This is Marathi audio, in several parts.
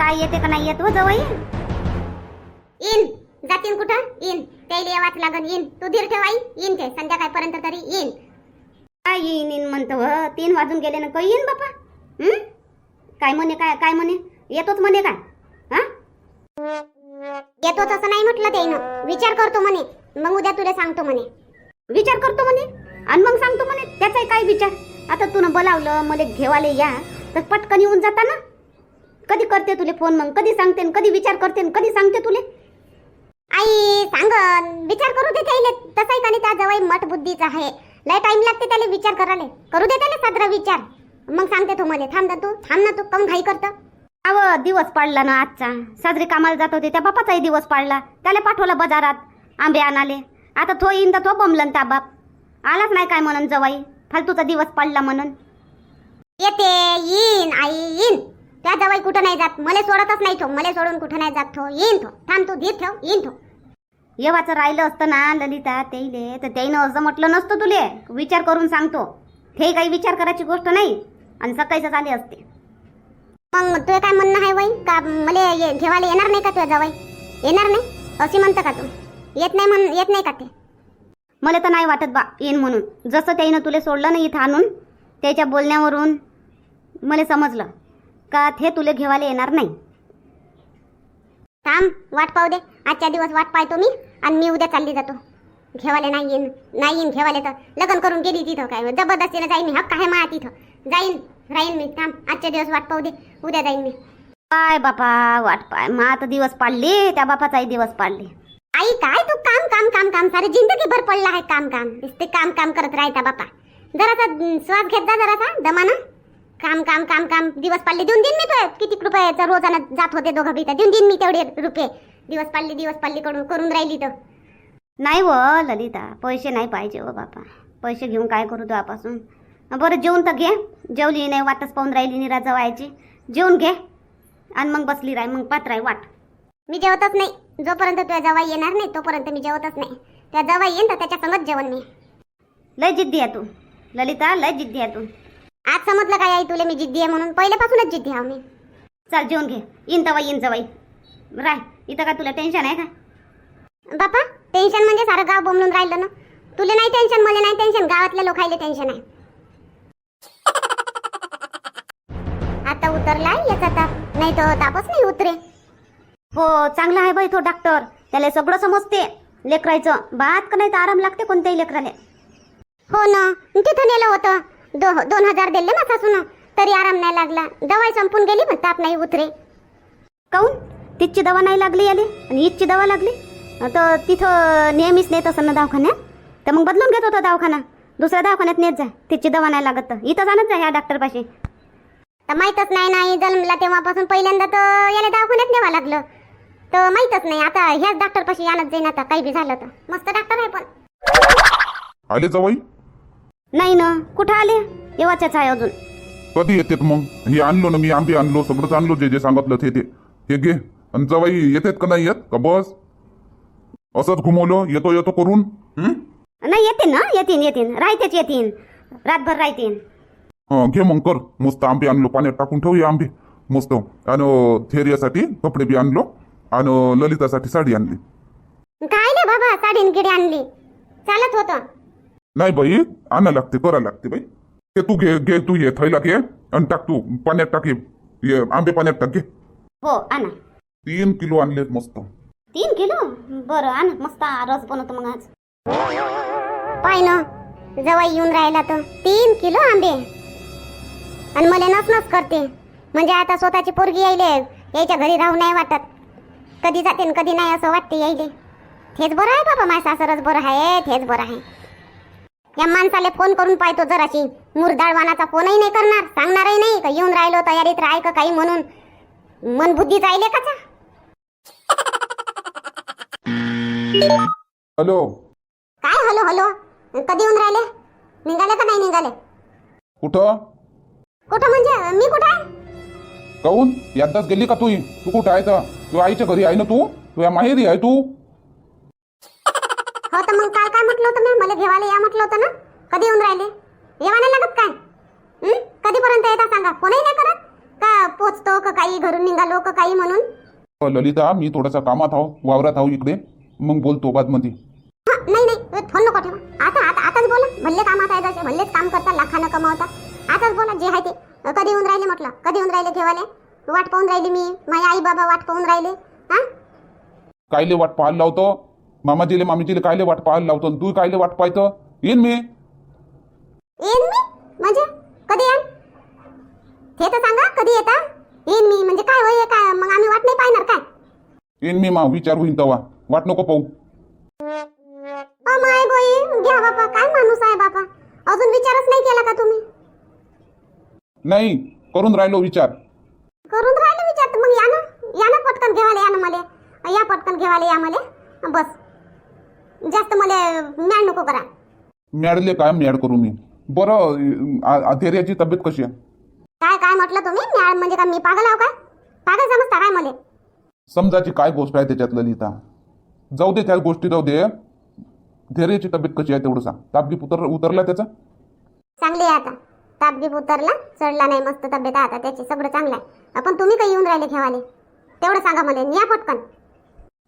काय येते का नाही येत हो जवळ येईन जातीन कुठं? येईन त्याला यावाच लागन. येईन तू धीर ठेव आई. येईन ते. संध्याकाळपर्यंत तरी येईन काय येईन येईन म्हणतो व तीन वाजून गेले ना काही येईन बापा? हं? काय म्हणे काय काय म्हणे? येतोच म्हणे काय? हा? येतो तसं नाही म्हटलं त्यानं विचार करतो म्हणे. मग उद्या तुला सांगतो म्हणे. विचार करतो म्हणे? आणि मग सांगतो म्हणे? त्याचाही काय विचार? आता तू बोलावलं मला घेवाले या तर पटकन येऊन जाता ना? कधी करते तुले फोन मग? कधी सांगते न कधी विचार करते कधी सांगते तुले? आई सांगन. विचार करू दे त्याला तसंही का नाही त्या जवळ मठ बुद्धीचा आहे. लय टाइम लागते त्याला विचार करायला. करू दे त्याला साजरा विचार. मग सांगते तू मला. थांब ना तू. थांब ना तू. कम घाई करतं? अव दिवस पाडला ना आजचा. साजरी कामाला जात होते. त्या बापाचाही दिवस पाडला. त्याला पाठवलं बाजारात. आंबे आणाले. आता तो येईन तर तो बमलन त्या बाप. आलाच नाही काय म्हणून जवाई? फालतूचा दिवस पाडला म्हणून. येते. येईन. आई येईन. त्या जवळ कुठं नाही जात. मला सोडतच नाही तो. मला सोडून कुठं नाही जात तो. येईन तो. थांब तू धीर ठेव. येईन तो. येवाचं राहिलं असतं ना ललिता तेले तर त्याईनं असं म्हटलं नसतं तुले. विचार करून सांगतो. हे काही विचार करायची गोष्ट नाही. आणि सकाळीच आले असते. मग तुझं काय म्हणणं आहे वय का मला ये- घेवायला येणार नाही का तुझ्या जवळ? येणार नाही? अशी म्हणतं का तू? येत नाही म्हण येत नाही का ते? मला तर नाही वाटत बा येईन म्हणून. जसं त्याईनं तुले सोडलं ना इथं आणून त्याच्या बोलण्यावरून मला समजलं. का ते तुले घेवायला येणार नाही? थांब वाट पाहू दे. आजच्या दिवस वाट पाहतो मी आणि मी उद्या चालली जातो. घेवाले नाही येईन नाही येईन घेवाले तर. लग्न करून गेली तिथं काय? जबरदस्तीनं जाईन मी. हक्क आहे मा तिथं? जाईन राहीन मी. थांब आजच्या दिवस वाट पाहू दे. उद्या जाईन मी. पाय बापा वाट पाय. मग आता दिवस पाडले त्या बापाचाही दिवस पाडले. आई काय तू काम काम काम काम? सारी जिंदगी भर पडला आहे काम काम. नुसते काम काम करत राहायचा बापा. जरासा श्वास घेत जा जरासा दमाना. काम काम काम काम. दिवस पाडले देऊन देईन मी तो किती रुपयाचा रोजानं जात होते दोघं बी देऊन देईन मी तेवढे रुपये. दिवस पाडले दिवस पाडले करून करून राहिली तर. नाही व ललिता पैसे नाही पाहिजे व बापा. पैसे घेऊन काय करू तुझ्यापासून बरं जेवण तर घे. जेवली नाही वाटच पाहून राहिली निरा जवायची जेवून घे. आणि मग बसली राही मग पात्र आहे वाट. मी जेवतच नाही. जोपर्यंत तुझ्या जवळ येणार नाही तोपर्यंत मी जेवतच नाही. त्या जवळ येईन तर त्याच्या संगत जेवण मी. लय जिद्दी आहे तू. ललिता लय जिद्दी आहे तू. आज समजलं काय आई तुला मी जिद्दी आहे म्हणून? पहिल्यापासूनच जिद्दी आहे मी. चल जेवून घे. येईन तवा येईन जवाई राय इथं का तुला टेन्शन आहे का? बापा टेन्शन म्हणजे सारं गाव बोमलून राहिलं ना. तुला नाही टेन्शन मला नाही टेन्शन गावातल्या लोकायले टेन्शन आहे. आता उतरलाय याचा ताप नाही तर तापच नाही उतरे. हो चांगला आहे बाई तो डॉक्टर त्याला सगळं समजते. लेकरायचं. बात का नाही तर आराम लागते कोणत्याही लेकराले? हो ना. तिथं नेलं होतं. दो दोन हजार दिले ना सासून. तरी आराम नाही लागला. दवाई संपून गेली पण ताप नाही उतरे. काऊन? तिथची दवा नाही लागली याले. आणि इथची दवा लागली. तर तिथं नेहमीच नेत असं ना दवाखान्यात. तर मग बदलून घेत होता दवाखाना. दुसऱ्या दवाखान्यात नेत जा. तिथची दवा नाही लागत तर. इथं जाणत जा ह्या डॉक्टरपाशी तर माहीतच नाही नाही जन्मला तेव्हापासून पहिल्यांदा तर याला दवाखान्यात न्यावं लागलं. तर माहीतच नाही. आता ह्याच डॉक्टरपाशी यानच जाईन आता. काही बी झालं तर. मस्त डॉक्टर आहे पण. आले जवाई नाही ना कुठं आले? येवाच्याच आहे अजून. कधी येतात मग? हे आणलो ना मी आंबे आणलो सगळंच आणलो जे जे सांगितलं ते ते. हे घे. आणि जवाई येतात का नाही येत? का बस? असंच घुमवलं येतो येतो करून? हं? नाही येतील ना येतील येतील राहतेच येतील रातभर राहतील हं, घे मग कर. मस्त आंबे आणलो पाण्यात टाकून ठेवूया आंबे. मस्त. आणि थेरियासाठी कपडे बी आणलो. आणि ललितासाठी साडी आणली. काय नाही बाबा साडी आणली. चालत होतं. नाही बाई आणा लागते करा लागते बाई ते तू घे घे तू ये थैला घे आणि टाक तू पाण्यात टाक हे. ये आंबे पाण्यात टाक घे हो आणा तीन किलो आणलेत मस्त तीन किलो बरं आणा मस्त रस बनवतो मग आज पाय ना जवळ येऊन राहिला तर तीन किलो आंबे आणि मला नसनस करते म्हणजे आता स्वतःची पोरगी यायले यायच्या घरी राहू नाही वाटत कधी जाते न कधी नाही असं वाटते यायले तेच बरं आहे बाबा माझ्या सासरच बरं आहे तेच बरं आहे या माणसाला फोन करून पाहतो जराशी. मुरदाळवानाचा फोनही नाही करणार सांगणारही नाही. का येऊन राहिलो तयारीत राहाय का काही म्हणून. मन बुद्धी जायले का हॅलो. काय हलो हलो? कधी येऊन राहिले? निघाले का नाही निघाले? कुठं? कुठं म्हणजे? मी कुठं आहे? काऊन? यादाच गेली का तू? तू कुठं आहे तर तू आईच्या घरी आहे ना तू? तू या माहेरी आहे तू? हो तर मग काल काय म्हटलं होतं मी? मला घेवायला या म्हटलं होतं ना? कधी येऊन राहिले? येवा नाही लागत काय? कधीपर्यंत येता सांगा? फोनही नाही करत? का पोचतो का काही घरून निघालो का काही म्हणून? ललिता मी थोडासा कामात आहो वावरात आहो इकडे. मग बोलतो बादमध्ये. हा, नाही नाही फोन नको ठेवा. आता आता आताच बोला. भल्ले कामात आहे जसे भल्लेच काम करता लाखानं कमावता. आताच बोला जे आहे ते. कधी येऊन राहिले म्हटलं? कधी येऊन राहिले घेवाले वाट पाहून राहिली मी. माझे आई बाबा वाट पाहून राहिले. हा? कायले वाट पाहायला लावतो? मामाजीले मामीजीले कायले वाट पाहायला लावतो आणि तू कायले वाट पाहतो येईन मी. येईन मी? म्हणजे? कधी येईन? ते तर सांगा कधी येता? येईन मी. म्हणजे काय होय काय? मग आम्ही वाट नाही पाहणार काय? येईन मी मा विचार होईन तवा. वाट नको पाहू. अमाय बाई घ्या बापा. काय माणूस आहे बापा? अजून विचारच नाही केला का तुम्ही? नाही करून राहिलो विचार. करून राहिले विचार? तर मग या ना. या ना पटकन घेवाले या ना मले. या पटकन घेवाले या मले. बस. जास्त मले मॅड नको करा. मॅडले काय मॅड करू मी. बरं धैर्याची तब्येत कशी आहे? काय काय म्हटलं तुम्ही? मॅड म्हणजे का मी पागल आहो काय पागल समजता काय मले? समजाची काय गोष्ट आहे त्याच्यात ललिता? जाऊ दे त्या गोष्टी जाऊ दे. धैर्याची तब्येत कशी आहे तेवढं सांग. तापगी उतर उतरला त्याचा? चांगली आहे आता. तापगीप उतरला चढला नाही मस्त तब्येत आहे आता त्याची सगळं चांगलं आहे. आपण तुम्ही काही येऊन राहिले घेवाले तेवढं सांगा मला या पटकन.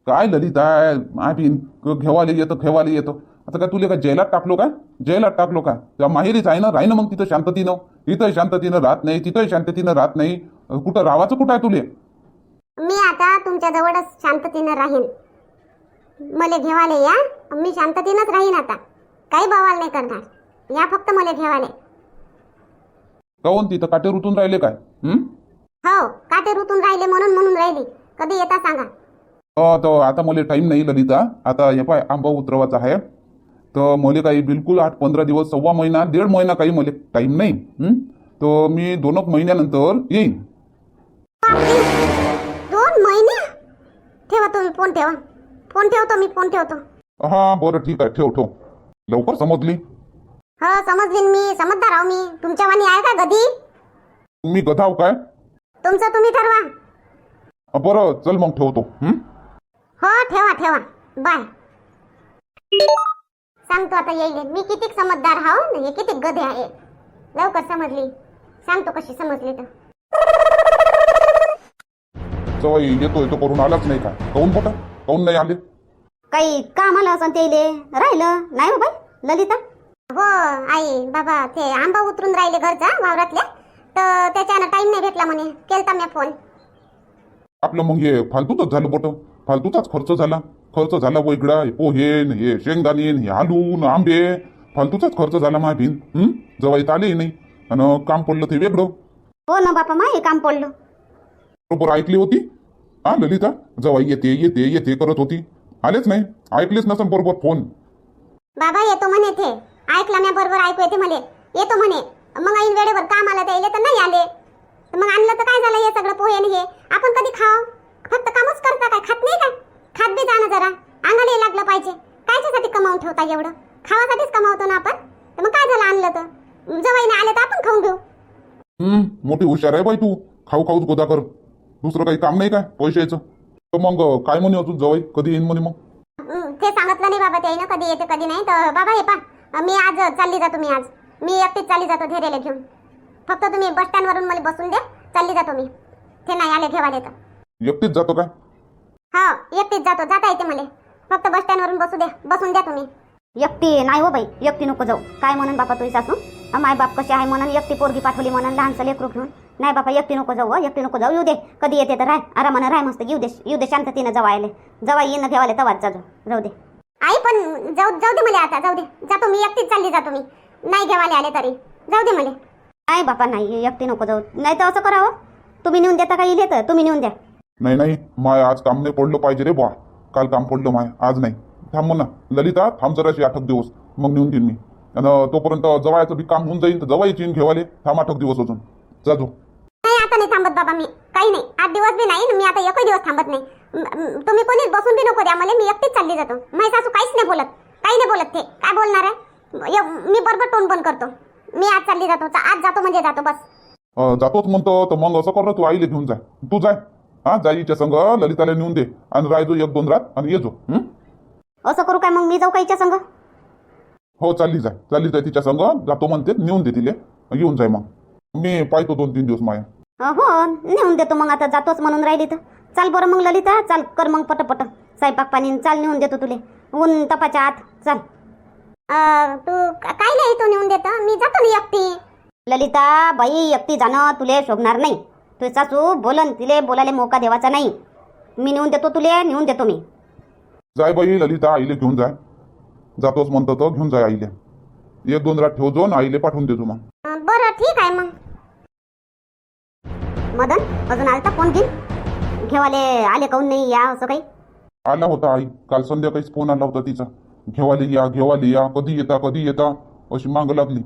काय ललिता आहे? आम्ही घेवाले येतो घेवाले येतो. आता काय तुला काय जेलात टाकलो काय? जेलात टाकलो काय त्या माहेरीच आहे ना? राही ना मग तिथं शांततीनं. इथं शांततीनं राहत नाही तिथं शांततीनं राहत नाही. कुठं राहायचं कुठं आहे तुले? मी आता तुमच्या जवळच शांततेनं राहीन. मले घेवाले या. मी शांततेनंच राहीन आता. काही बवाल नाही करणार. या फक्त मले घेवाले. काऊन? तिथं काटे रुतून राहिले काय? हं? हो काटे रुतून राहिले म्हणून म्हणून राहिली. कधी येता सांगा. तर आता मला टाईम नाही ललिता. आता हे पाय आंबा उतरवायचा आहे. तर मला काही बिलकुल आठ पंधरा दिवस सव्वा महिना दीड महिना काही मला टाईम नाही. हं? तर मी दोन महिन्यानंतर येईन. दोन महिने? ठेवा तुम्ही फोन ठेवा. फोन ठेवतो मी फोन ठेवतो. हा बरं ठीक आहे ठेव ठेव. लवकर समजली? हो समजली ना मी. समजदार आहो मी. तुमच्या वाणी आहे का कधी मी गधाव काय? तुमचं तुम्ही ठरवा. बरं चल मग ठेवतो. हं? हो ठेवा ठेवा. बाय. सांगतो आता येईल. मी किती समजदार आणि हे किती गधे आहे. लवकर समजली. सांगतो कशी समजली तर. चवई येतो येतो करून आलाच नाही काय काऊन मोठा काऊन नाही आले? काही काम आलं असं त्याले राहिलं? नाही हो बाई. ललिता? हो आई बाबा ते आंबा उतरून राहिले घरचा वावरातल्या तर त्याच्यानं टाइम नाही भेटला म्हणे. केलता मी फोन आपलं मग हे फालतूच झालं मोठं फालतूचाच खर्च झाला. खर्च झाला वेगळा. हे पोहे न हे शेंगदाणे न हे आलू न आंबे. फालतूचाच खर्च झाला माहिती हं? जवळ इथं आलेही नाही. आणि काम पडलं ते वेगळं. हो ना बापा मा हे काम पडलं. बरोबर ऐकली होती? हा ललिता? जवाई येते येते येते करत होती. आलेच नाही. ऐकलेच नसन बरोबर फोन. बाबा येतो म्हणे ते ऐकला मी बरोबर ऐकू येते म्हणे. येतो म्हणे. मग ऐन वेळेवर काम आलं ते तर नाही आले. तर मग आणलं तर काय झालं हे सगळं पोहे आणि हे? आपण कधी खाव? फक्त कामच करता काय? खात नाही काय? खात बी जाणं जरा. अंगाला लागलं पाहिजे. कायच्यासाठी कमावून ठेवता एवढं? खावासाठीच कमावतो ना आपण? तर मग काय झालं आणलं तर? जवाईने आले तर आपण खाऊन घेऊ. हं मोठी हुशार आहे बाई तू. खाऊ खाऊच गोदा कर. दुसरं काही काम नाही काय? पैशाचं तर मग काय म्हणे अजून जवाई कधी येईन म्हणे मग? ते सांगितलं नाही बाबा त्याईनं कधी येते कधी नाही. तर बाबा हे पा मी आज चालली जातो मी आज. मी एकटीच चालली जातो धैर्याला घेऊन. फक्त तुम्ही बस स्टँडवरून मला बसून द्या चालली जातो मी. ते नाही आले घेवाले तर. एकटीच जातो काय हो एकटीच जातो. जाता येते मला. फक्त बस स्टँडवरून बसू द्या. बसून द्या तुम्ही. एकटी नाही हो बाई. एकटी नको जाऊ. काय म्हणून बापा तुझी सासू? माय बाप कसे आहे म्हणून? एकटी पोरगी पाठवली म्हणून लहानचं लेकरू घेऊन. नाही बापा एकटी नको जाऊ हं, एकटी नको जाऊ. येऊ दे. कधी येते तर राय आरामानं राय मस्त. येऊ दे. येऊ दे शांततेनं जवायले जवा येणं घेवाले तवाच जाजो. जाऊ दे. आई पण जाऊ जाऊ दे मला आता. जाऊ दे. जातो मी एकटीच चालली जातो मी नाही घेवाले आले तरी. जाऊ दे मला. नाही बापा नाही. एकटी नको जाऊ. नाही तर असं करावं तुम्ही नेऊन देता का? येईल तर. तुम्ही नेऊन द्या. नाही नाही माय आज काम नाही पडलं पाहिजे रे बा काल काम पडलं माय आज नाही. थांब ना ललिता थांब जराशी आठ एक दिवस. मग नेऊन देईन मी. आणि तोपर्यंत जवायचं बी काम होऊन जाईल तर जवा येईन घेवाले. थांब आठ एक दिवस अजून. जाजो नाही आता नाही थांबत बाबा मी. काही नाही. आठ दिवस बी नाही मी आता एकही दिवस थांबत नाही. म- तुम्ही कोणीच बसून बी नको द्या मला. मी एकटीच चालली जातो. माझी सासू काहीच नाही बोलत. काही नाही बोलत ते. काय बोलणार आहे? य- मी बरोबर टोन बंद करतो. मी आज चालली जातो. चा- आज जातो म्हणजे जातो बस. अं, जातोच म्हणतो तर मग असं कर ना तू आईला घेऊन जाय तू जाय. हा जाईच्या संग ललिताला नेऊन दे. आणि राहायचो एक दोन रात आणि हं? असं करू काय मग? मी जाऊ का हिच्या संग? हो चालली जाय. चालली जाय तिच्या संग. जातो म्हणते नेऊन दे तिले. येऊन जाय मग. मी पाहतो दोन तीन दिवस माया. हो नेऊन देतो मग आता. जातोच म्हणून राहिली तर. चाल बरं मग ललिता. चाल कर मग पटपट. स्वयंपाक पाणी चाल नेऊन देतो तुले. ऊन तपाच्या आत. चाल. अं, तू काय नाही तू नेऊन देत. मी जातो ना एकटी. ललिता बाई एकटी जाणं तुले शोभणार नाही. तुझी सासू बोलन तिले बोलायला मोका देवाचा नाही. मी नेऊन देतो तुले नेऊन देतो मी. जाय बाई ललिता आईले घेऊन जाय. जातोच म्हणतो तो घेऊन जाय आईले. एक दोन रात ठेवजो आणि आईले पाठवून देतो मग. बरं ठीक आहे मग. मदन अजून आलता फोन घेऊन? घेवाले आले काऊन नाही या असं काही? आला होता आई काल संध्याकाळीच फोन आला होता तिचा. घेवाले या घेवाले या कधी येता कधी येता अशी माग लागली.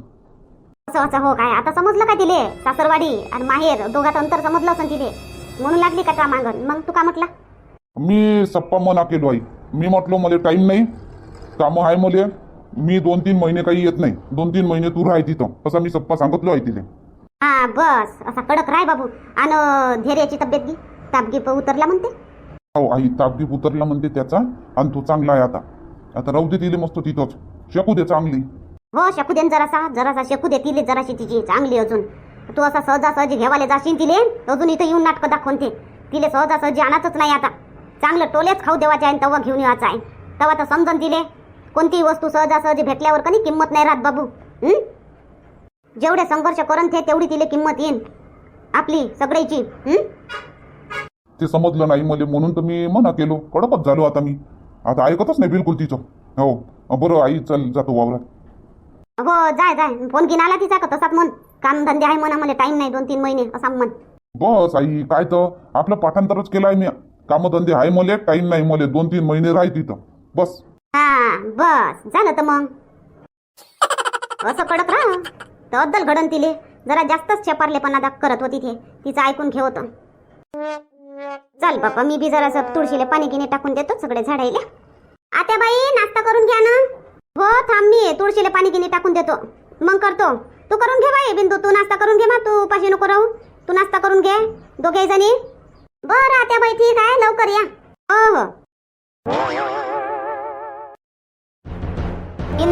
असं असं हो काय? आता समजलं का तिले? सासरवाडी आणि माहेर दोघात अंतर समजलं असं तिले. म्हणून लागली का त्या मागं? मग तू का म्हटला? मी सप्पा मना केलो आई मी म्हटलो मला टाईम नाही. कामं आहे मले. मी दोन तीन महिने काही येत नाही. दोन तीन महिने तू राह तिथं. असं मी सप्पा सांगितलो आहे तिले. हा बस. असा कडक राय बाबू. आणि धैर्याची तब्येत घे तापगी उतरला म्हणते. हो आई तापदीप उतरला म्हणते त्याचा. आणि तो चांगला आहे आता. आता राहू दे तिले मस्त तिथंच. शकू दे चांगली. हो शकू दे जरासा. जरासा शकू दे तिले जराशी तिची. चांगली अजून. तू असा सहजासहजी घेवाले जाशील तिले अजून इथं येऊन नाटकं दाखवून ते तिले सहजासहजी आणतच नाही आता. चांगलं टोलेच खाऊ देवाचे आहे तेव्हा घेऊन यायचं आहे. तेव्हा तर समजून तिले. कोणतीही वस्तू सहजासहजी भेटल्यावर कधी किंमत नाही राहत बाबू. जेवढे संघर्ष करून थे तेवढी तिले किंमत येईन. आपली सगळ्याची. ते समजलं नाही मला म्हणून तर मी मना केलो. कडकच झालो आता मी. आता ऐकतच नाही बिलकुल तिचं. हो. बरं आई चल जातो वावरात. हो जाय जाय. फोन घेऊन आला तिचा का तसाच म्हण. काम धंदे आहे म्हणा मला टाइम नाही दोन तीन महिने असा म्हण. बस आई काय तर? आपलं पाठांतरच केलं आहे मी. कामधंदे आहे मले टाईम नाही मले. दोन तीन महिने राह तिथं. बस. हा बस. झालं तर मग. असं कडक राह. तर अद्दल घडण तिले. जरा जास्तच छेपारलेपणा दाख करत होती ते. तिचं ऐकून घे होतं. चल बापा मी बी जरा तुळशीले पाणी गिनी टाकून देतो सगळे झाडायले आता बाई नाश्ता करून घ्या ना. हो थांब मी. तुळशीला पाणी गिनी टाकून देतो. मग करतो. तू करून घे बाई बिंदू. तू नाश्ता करून घे मा तू उपाशी नको राहू. तू नाश्ता करून घे दोघे जणी. बरं आता बाई ठीक आहे. लवकर या. हो हो.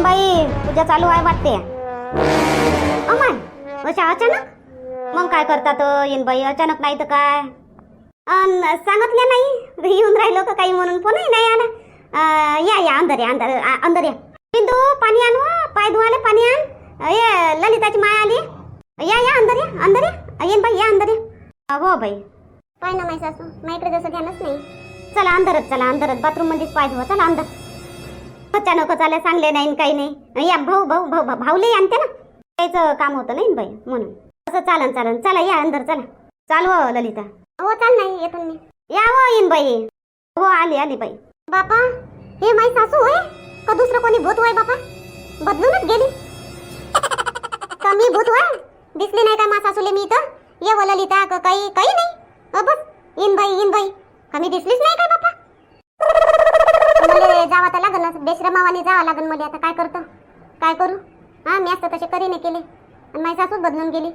बाई तुझ्या चालू आहे वाटते. अमाय अशा अचानक? मग काय करतात इन बाई? अचानक नाही तर काय? अन सांगितलं नाही. येऊन राहिलो का काही म्हणून? फोनही नाही आला. या या अंदर या अंदर आ- अंदर या. बिंदू पाणी आणू. पाय धुवाले पाणी आण. ये ललिताची माय आली. या या अंदर या अंदर या. येईन बाई या अंदर या. हो बाई. पाय ना माय सासू. माझ्याकडे जसं ध्यानच नाही. चला अंदरच चला अंदरच बाथरूम मध्येच पाय धुवा चला अंदर अचानक चाले सांगले नाही काही नाही. या भाऊ भाऊ भाऊ भाऊ भाऊले आणते ना. त्याचं काम होतं नाही बाई म्हणून. असं चालन चालन. चला या अंदर चला. चालव ललिता. हो चाल नाही येतो मी. या हो येईन बाई. हो आली आली बाई. बापा हे माई सासू होय? का दुसरं कोणी भूत होय बापा? बदलूनच गेली. कमी मी भूत होय? दिसली नाही का मा सासूले मी इथं? ये वललिता का काही काही नाही. बाबा बस. In by in by. कमी दिसलीच नाही काय बापा? मला जावं तर लागनच बेश्रमावाने जावं लागन मला. आता काय करतो? काय करू? हा मी असं तसे करीने केले. आणि माझी सासूच बदलून गेली.